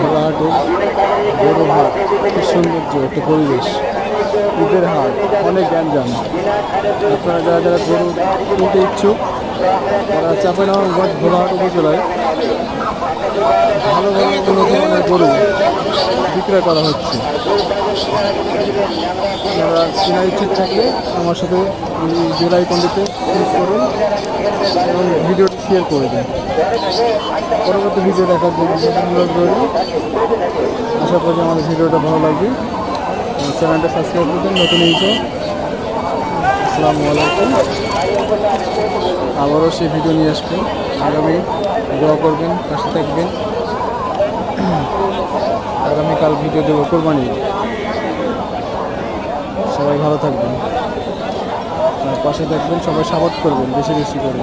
ঘোড়াহাটের বড় হাট কি সৌন্দর্য একটা পরিবেশ ঈদের হাট অনেক গ্যাঞ্জাম আপনারা যারা যারা গরু কিনতে ইচ্ছুক, তারা চাপাইনগঞ্জ ঘোড়াহাট উপজেলায় ভালো ভালো উন্নত মানের গরু বিক্রয় করা হচ্ছে আপনারা কেনার ইচ্ছুক থাকলে আমার সাথে জেলাই কন্ডিতে করুন এবং ভিডিওটি শেয়ার করে দিন। পরবর্তী ভিডিও দেখার জন্য অনুরোধ রইল। আশা করি আমাদের ভিডিওটা ভালো লাগবে। চ্যানেলটা সাবস্ক্রাইব করবেন, নতুন ইউটিউব আসসালামু আলাইকুম। আবারও সেই ভিডিও নিয়ে আসবেন আগামী দোয়া করবেন, পাশে থাকবেন। আগামীকাল ভিডিও দেবো কোরবানি। সবাই ভালো থাকবেন। পাশে থাকবেন, সবাই সাপোর্ট করবেন, বেশি বেশি করে।